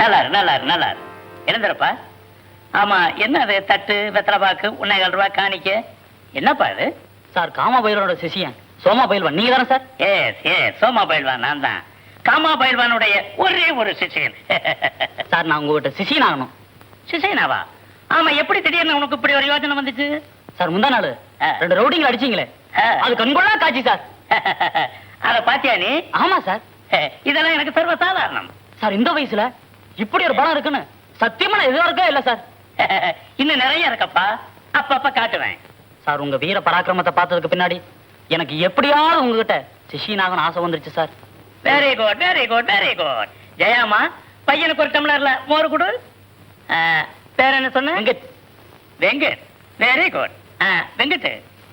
நல்லா இரு நல்லா இரு நல்லா இரு எழுந்துறப்பா ஆமா என்ன அது தட்டு வெத்தலை பாக்கு உன்னைகள் ரூபாய் காணிக்க? என்னப்பா இது? சார் காமா பயிலோட சிஷியன். சோமா பயில்வான். நீங்க தானே சார்? ஏஸ் ஏஸ் சோமா பயில்வான் நான் தான். காமா பயில்வானுடைய ஒரே ஒரு சிஷியன். சார் நான் உங்ககிட்ட சிஷியன் ஆகணும். சிஷியனாவா? ஆமா எப்படி திடீர்னு உனக்கு இப்படி ஒரு யோசனை வந்துச்சு? சார் முந்தா நாள். ரெண்டு ரவுடிங்களை அடிச்சீங்களே. அது கண்கொள்ளா காட்சி சார். அத பாத்தியா நீ? ஆமா சார். இதெல்லாம் எனக்கு சர்வ சாதாரணம் சார் இந்த வயசுல இப்படி ஒரு படம் இருக்குன்னு சத்தியமா நான் எதிர்பார்க்கவே இல்ல சார். இன்னும் நிறைய இருக்கப்பா. அப்பப்ப காட்டுவேன். சார் உங்க வீர பராக்கிரமத்தை பார்த்ததுக்கு பின்னாடி எனக்கு எப்படியாவது உங்ககிட்ட சிஷியன் ஆகணும் ஆசை வந்துருச்சு sir. Very good very good very good Jayamma பையனுக்கு ஒரு டம்ளர்ல மோர் கொடு. பேர் என்ன சொன்ன? வெங்கட். வெங்கட். வெரி குட் வெங்கட்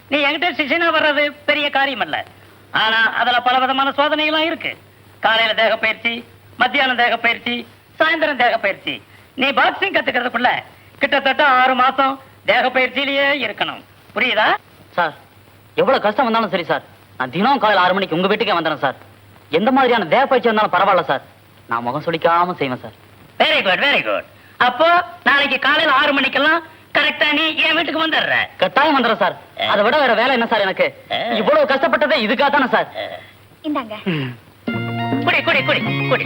நீ என்கிட்ட சிஷியனா வர்றது பெரிய காரியம் அல்ல ஆனா அதுல பல விதமான சோதனைகளும் இருக்கு. காலையில தேக பயிற்சி மத்தியானம் தேக பயிற்சி சாயந்தரம் தேக பயிற்சி. நீ பாக்ஸிங் கத்துக்கிறதுக்குள்ள கிட்டத்தட்ட ஆறு மாசம் தேக பயிற்சியிலேயே இருக்கணும். புரியுதா? சார் எவ்வளவு கஷ்டம் வந்தாலும் சரி சார். நான் தினம் காலையில் ஆறு மணிக்கு உங்க வீட்டுக்கே வந்துடுறேன் சார். எந்த மாதிரியான தேவ பயிற்சி வந்தாலும் பரவாயில்ல சார். நான் முகம் சுளிக்காம செய்வேன் sir. Very good very good அப்போ நாளைக்கு காலையில ஆறு மணிக்கெல்லாம் கரெக்டா நீ என் வீட்டுக்கு வந்துடுற. கட்டாயம் வந்துடுறேன் சார். அதை விட வேற வேலை என்ன சார் எனக்கு? இவ்வளவு கஷ்டப்பட்டதே இதுக்காக தானே சார் இந்தாங்க. குடி குடி குடி குடி.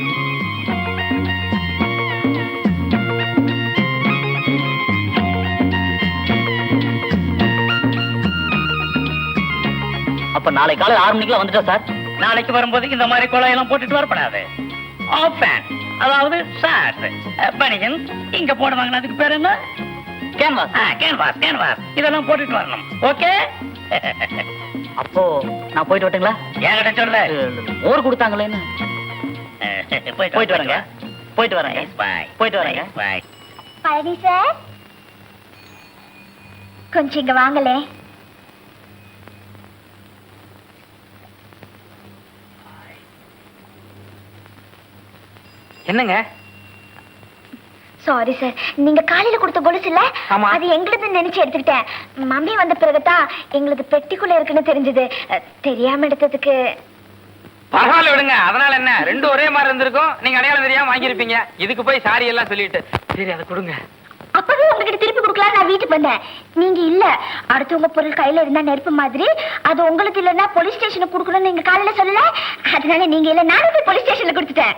அப்ப நாளை காலையில் ஆறு மணிக்கெல்லாம் வந்துட்டா சார்? நாளைக்கு வரும்போது இந்த மாதிரி குழையெல்லாம் போட்டுட்டு வரப்படாது. ஆஃப் அதாவது ஷார்ட் பனியன் இங்க போடுவாங்க அதுக்கு பேர் என்ன? கேன்வாஸ் கேன்வாஸ் கேன்வாஸ் இதெல்லாம் போட்டுட்டு வரணும். ஓகே அப்போ நான் போயிட்டு வரட்டுங்களா? என்கிட்ட சொல்ல மோர் கொடுத்தாங்களேன்னு போயிட்டு வரேங்க. போயிட்டு வரேங்க. பாய் போயிட்டு வரேங்க. Bye Palani sir. கொஞ்சம் இங்க வாங்களே என்னங்க? சாரி சார் நீங்க காலையில கொடுத்த கொலுசு இல்ல. அது எங்களுது நினைச்சு எடுத்துக்கிட்டேன். மம்மி வந்த பிறகுதான் எங்களுக்கு பெட்டிக்குள்ள இருக்குன்னு தெரிஞ்சது. தெரியாம எடுத்ததுக்கு. பரவாயில்ல விடுங்க. அதனால என்ன? ரெண்டு ஒரே மாதிரி இருந்திருக்கும். நீங்க அடையாளம் தெரியாம வாங்கியிருப்பீங்க. இதுக்கு போய் சாரி எல்லாம் சொல்லிட்டு. சரி அதை கொடுங்க. அப்பவே உங்ககிட்ட திருப்பி கொடுக்கலாம் நான் வீட்டுக்கு வந்தேன். நீங்க இல்ல. அடுத்தவங்க பொருள் கையில இருந்தா நெருப்பு மாதிரி. அது உங்களுக்கு இல்லன்னா போலீஸ் ஸ்டேஷனுக்கு கொடுக்கணும்னு நீங்க காலையில சொல்லல. அதனால நீங்க இல்ல நானும் போய் போலீஸ் ஸ்டேஷன்ல கொடுத்துட்டேன்.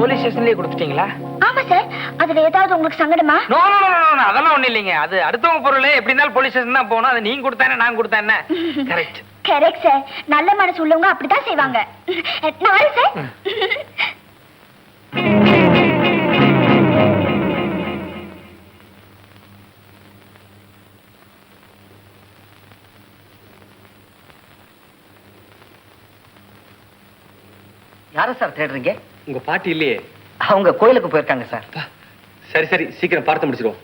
போலீஸ் ஸ்டேஷன்லயே கொடுத்துட்டீங்களா? ஆமா சார் அதுல ஏதாவது உங்களுக்கு சங்கடமா? நோ நோ நோ, அதெல்லாம் ஒண்ணு இல்லைங்க. அது அடுத்தவங்க பொருள் எப்படி இருந்தாலும் போலீஸ் ஸ்டேஷன் தான் போகணும். அது நீங்க கொடுத்தானே நான் கொடுத்தேன் கரெக்ட் கரெக்ட் சார் நல்ல மனசு உள்ளவங்க அப்படிதான் செய்வாங்க. நான் சார் யார சார் தேடுறீங்க உங்க பாட்டி இல்லையே அவங்க கோயிலுக்கு போயிருக்காங்க சார் அப்பா, சரி சரி சீக்கிரம் பார்த்து முடிச்சிருவோம்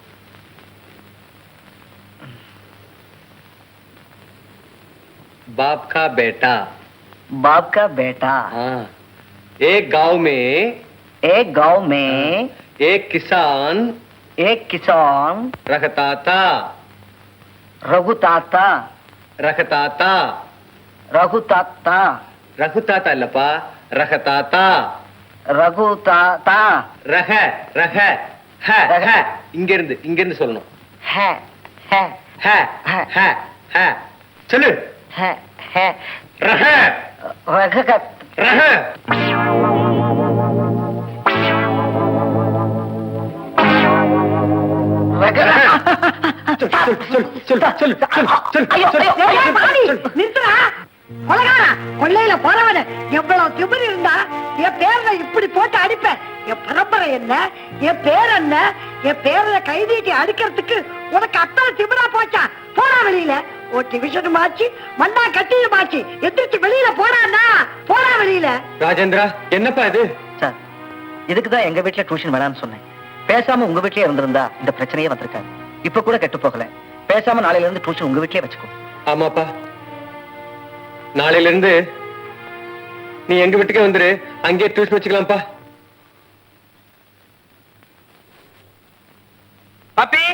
बाप का बेटा बाप का बेटा हाँ एक गांव में एक गांव में एक किसान एक किसान रखता था रघु ताता रखता था रघु ताता रखता था लपा ரக தாத்தா. ரகு தாத்தா. ரக ரக ஹ ஹ. இங்க இருந்து இங்க இருந்து சொல்லணும். ஹ ஹ. ஹ ஹ ஹ. சொல்லு. ஹ ஹ. ரக. ரக ரக. சொல்லு சொல்லு சொல்லு சொல்லு சொல்லு சொல்லு சொல்லு சொல்லு நிறுத்தா கொலகாரா கொள்ளையில போறவன எவ்வளவு திமிர் இருந்தா என் பேர்ல இப்படி போட்டு அடிப்பேன் என் பரம்பரை என்ன? என் பேர் என்ன? என் பேர்ல கைதீட்டி அடிக்கிறதுக்கு உனக்கு அத்தனை திமிரா போச்சா? போடா வெளியில. ஒரு டிவிஷனும் ஆச்சு மண்ணா கட்டியும் ஆச்சு எந்திரிச்சு வெளியில போடான்னா போடா வெளியில. ராஜேந்திரா என்னப்பா இது? சார் இதுக்கு தான் எங்க வீட்ல டியூஷன் வேணாம்னு சொன்னேன். பேசாம உங்க வீட்லயே இருந்திருந்தா இந்த பிரச்சனையே வந்திருக்காது. இப்ப கூட கெட்டு போகல. பேசாம நாளையில இருந்து டியூஷன் உங்க வீட்லயே வச்சுக்கோ. ஆமாப்பா. நாளையில இருந்து நீ எங்க வீட்டுக்கே வந்துரு. அங்கேயே டியூஷன் வச்சுக்கலாம்ப்பா. பப்பி!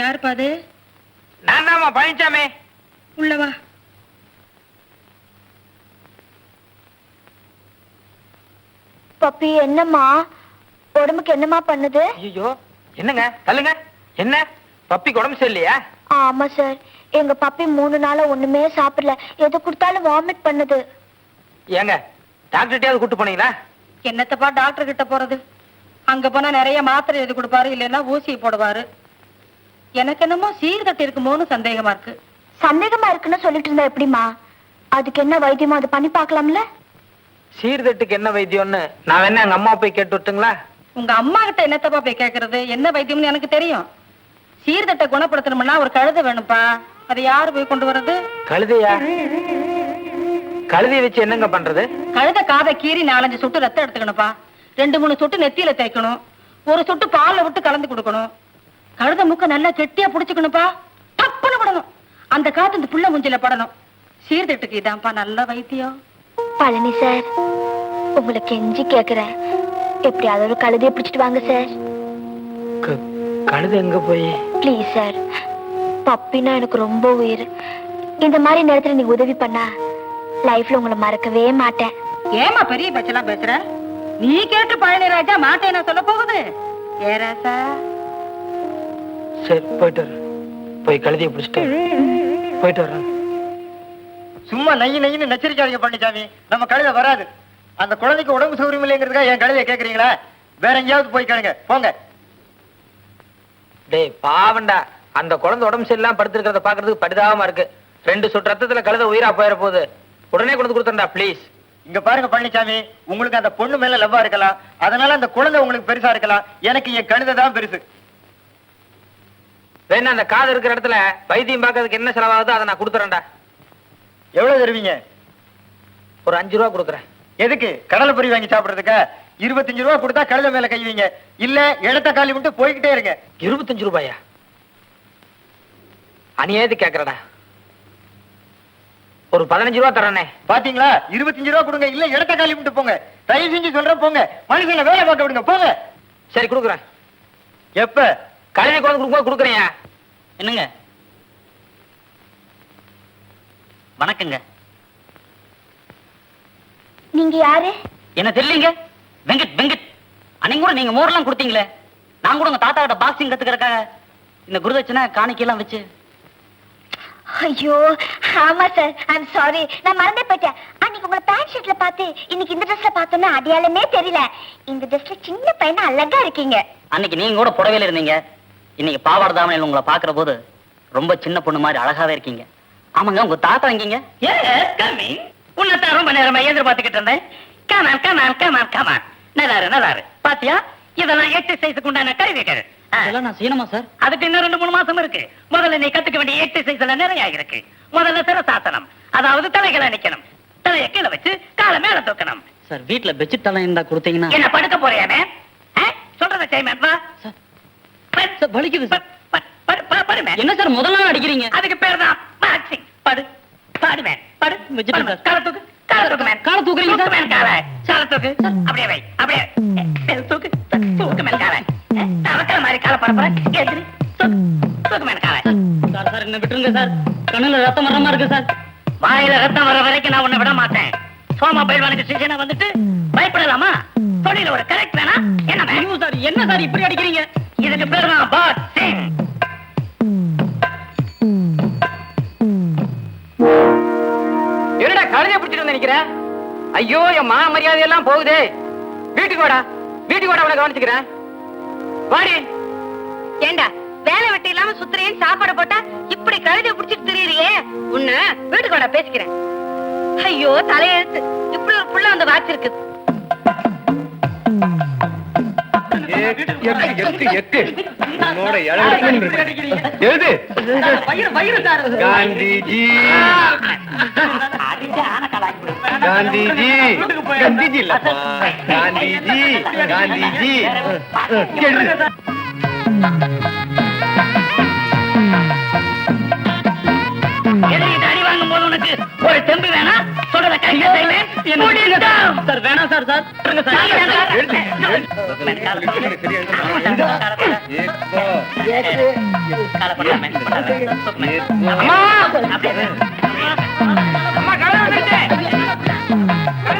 யார் பாது நான் தான்மா பழனிச்சாமி உள்ளவா பப்பி என்னம்மா? உடம்புக்கு என்னமா பண்ணுது? ஐயோ என்னங்க? தள்ளுங்க. என்ன? பப்பிக்கு உடம்பு சரியில்லையா? ஆமா சார் எங்க பப்பி மூணு நாளா ஒண்ணுமே சாப்பிடல. எது கொடுத்தாலும் வாமிட் பண்ணுது. ஏங்க டாக்டர்கிட்டயாவது கூட்டு போனீங்களா? என்னத்தப்பா டாக்டர் கிட்ட போறது? அங்க போனா நிறைய மாத்திரை எழுதி கொடுப்பாரு இல்லைன்னா ஊசி போடுவாரு. எனக்கு என்னமோ சீர்தட்டு இருக்குமோன்னு சந்தேகமா இருக்கு. சந்தேகமா இருக்குன்னு சொல்லிட்டு இருந்தா எப்படிமா அதுக்கு என்ன வைத்தியமோ அது பண்ணி பார்க்கலாம்ல? சீர்தட்டுக்கு என்ன வைத்தியம்னு நான் வேணா எங்க அம்மா போய் கேட்டு விட்டுங்களா? உங்க அம்மா கிட்ட என்னத்தப்பா போய் கேக்குறது? என்ன வைத்தியம்னு எனக்கு தெரியும். சீர்தட்டை குணப்படுத்தணும்னா ஒரு கழுதை வேணும்ப்பா. அதை யாரு போய் கொண்டு வர்றது? கழுதையா? கழுதையை வச்சு என்னங்க பண்றது? கழுதை காதை கீறி நாலஞ்சு சொட்டு ரத்தம் எடுத்துக்கணும்ப்பா. ரெண்டு மூணு சொட்டு நெத்தியில தேய்க்கணும். ஒரு சொட்டு பால்ல விட்டு கலந்து கொடுக்கணும். கழுதை முக்க நல்லா கெட்டியா புடிச்சுக்கணும்ப்பா. டப்புன்னு விடணும். அந்த காத்து இந்த புள்ள முஞ்சில படணும். சீர்திட்டுக்கு இதான்ப்பா நல்ல வைத்தியம். பழனி சார் உங்களை கெஞ்சி கேக்குறேன். எப்படியாவது ஒரு கழுதையை பிடிச்சிட்டு வாங்க சார். கழுதை எங்க போய்? ப்ளீஸ் சார் பப்பினா எனக்கு ரொம்ப உயிர். இந்த மாதிரி நேரத்துல நீங்க உதவி பண்ணா லைஃப்ல உங்களை மறக்கவே மாட்டேன். ஏமா பெரிய பேச்செல்லாம் பேசுற? நீ கேட்டு பழனி ராஜா மாட்டேன் சொல்ல போகுது? ஏராசா சரி போயிட்டு போய் கழுதையை பிடிச்சிட்டு போயிட்டு வரேன் சும்மா நெய் நெய்னு நச்சரிக்காதீங்க பழனிசாமி நம்ம கழுதை வராது. அந்த குழந்தைக்கு உடம்பு சௌகரியம் இல்லைங்கிறதுக்காக என் கழுதையை கேக்குறீங்களா? வேற எங்கேயாவது போய் கேளுங்க. போங்க. டேய் பாவண்டா அந்த குழந்தை உடம்பு சரியில்லாம படுத்திருக்கிறத பாக்குறதுக்கு பரிதாபமா இருக்கு. ரெண்டு சொட்டு ரத்தத்துல கழுதை உயிரா போயிட போகுது உடனே கொண்டு கொடுத்துருந்தா ப்ளீஸ் இங்க பாருங்க பழனிசாமி உங்களுக்கு அந்த பொண்ணு மேல லவ்வா இருக்கலாம். அதனால அந்த குழந்தை உங்களுக்கு பெருசா இருக்கலாம். எனக்கு என் கழுதை தான் பெருசு. வேணா அந்த காது இருக்கிற இடத்துல வைத்தியம் பார்க்கறதுக்கு என்ன செலவாகுதோ அதை நான் கொடுத்துறேன்டா. எவ்வளவு தருவீங்க? ஒரு அஞ்சு ரூபா கொடுக்குறேன். எதுக்கு? கடலை பொரி வாங்கி சாப்பிடுறதுக்கா? இருபத்தஞ்சு ரூபா கொடுத்தா கழுதை மேல கை வைங்க. இல்ல இடத்த காலி விட்டு போய்கிட்டே இருங்க. இருபத்தஞ்சு ரூபாயா? அநியாயத்து கேக்குறடா? ஒரு பதினஞ்சு ரூபா தரேனே பாத்தீங்களா? இருபத்தஞ்சு ரூபா கொடுங்க. இல்ல இடத்த காலி விட்டு போங்க. தயவு செஞ்சு சொல்றேன் போங்க. மனுஷங்களை வேலை பார்க்க விடுங்க போங்க. சரி கொடுக்குறேன். எப்ப? கழுதை கொண்டு கொடுக்கும்போது கொடுக்குறேன் என்னங்க? வணக்கங்க. நீங்க யாரு? என்ன தெரியலீங்க? வெங்கட் வெங்கட். அன்னைக்கு கூட நீங்க மோர்லாம் கொடுத்தீங்களே. நான் கூட உங்க தாத்தா கிட்ட பாக்ஸிங் கத்துக்கிறக்காக இந்த குருதட்சணை காணிக்கையெல்லாம் வச்சு. ஐயோ ஆமா சார் ஐம் சாரி நான் மறந்தே போயிட்டேன். அன்னைக்கு உங்களை பேண்ட் ஷர்ட்ல பார்த்து இன்னைக்கு இந்த ட்ரெஸ்ல பார்த்தோன்னா அடையாளமே தெரியல. இந்த ட்ரெஸ்ல சின்ன பையனா அழகா இருக்கீங்க. அன்னைக்கு நீங்க கூட புடவையில இருந்தீங்க. இன்னைக்கு பாவாடை தாமனையில் உங்களை பாக்குற போது ரொம்ப சின்ன பொண்ணு மாதிரி அழகாவே இருக்கீங்க. ஆமாங்க உங்க தாத்தா எங்கீங்க? எஸ் கம்மி உன்னைத்தான் ரொம்ப நேரமா எதிர்பார்த்துக்கிட்டு இருந்தேன். கமான் கமான் கமான் கமான் நல்லாரு நல்லாரு. பாத்தியா? இதெல்லாம் எக்ஸசைஸுக்கு உண்டான கருவிகள் நான் செய்யணுமா சார்? அதுக்கு இன்னும் ரெண்டு மூணு மாசம் இருக்கு. முதல்ல நீ கத்துக்க வேண்டிய எக்ஸசைஸ் எல்லாம் நிறைய இருக்கு. முதல்ல சிரசாசனம் அதாவது தலைகளை நிக்கணும். தலையை கீழே வச்சு காலை மேல தூக்கணும். சார் வீட்டுல பெட்ஷீட் எல்லாம் இருந்தா கொடுத்தீங்கன்னா? என்ன படுக்க போறியாமே? சொல்றத செய்யமே வா சார், வலிக்குது சார். என்ன சார் முதல்ல நாள் அடிக்கிறீங்க? அதுக்கு பேர் தான் படு. பாடுவேன் படு. காலை தூக்கு. காலை தூக்குறீங்க சார்? காலை. காலை தூக்கு. அப்படியே வை. அப்படியே. தூக்கு. தூக்கு மேன் காலை. தவக்கிற மாதிரி காலை பரப்புற எதிரி தூக்கு. தூக்கு மேன் காலை. சார் சார் என்ன விட்டுருங்க சார். கண்ணுல ரத்தம் வர மாதிரி இருக்கு சார். வாயில ரத்தம் வர வரைக்கும் நான் உன்னை விட மாட்டேன். சோமா பயில்வானுக்கு சீசனை வந்துட்டு பயப்படலாமா? தொழில ஒரு கரெக்ட் வேணா? என்ன சார் என்ன சார் இப்படி அடிக்கிறீங்க? இதுக்கு பேர் தான் பாத் சிங் என்னடா கழுதையை பிடிச்சிட்டு வந்து நிக்கிற? ஐயோ என் மான மரியாதை எல்லாம் போகுதே. வீட்டுக்கு வாடா. வீட்டுக்கு வாடா உன கவனிச்சுக்கிறேன். வாடி. ஏண்டா வேலை வெட்டி இல்லாம சுத்துறேன் சாப்பாடு போட்டா இப்படி கழுதை புடிச்சிட்டு திரியுறியே? உன்ன வீட்டுக்கு வாடா பேசிக்கிறேன். ஐயோ தலையெழுத்து. இப்படி ஒரு புள்ள வந்து வாச்சிருக்கு எழுது. காந்திஜி. காந்திஜி. காந்திஜி இல்லப்பா காந்திஜி காந்திஜி ஒரு தெம்பு வேணா? சொல்றத கையில செய்வேன் சார் வேணாம் சார் சார். விட்டுருங்க சார். எழுது எழுது சரியா எழுதுமா அம்மா அப்படியே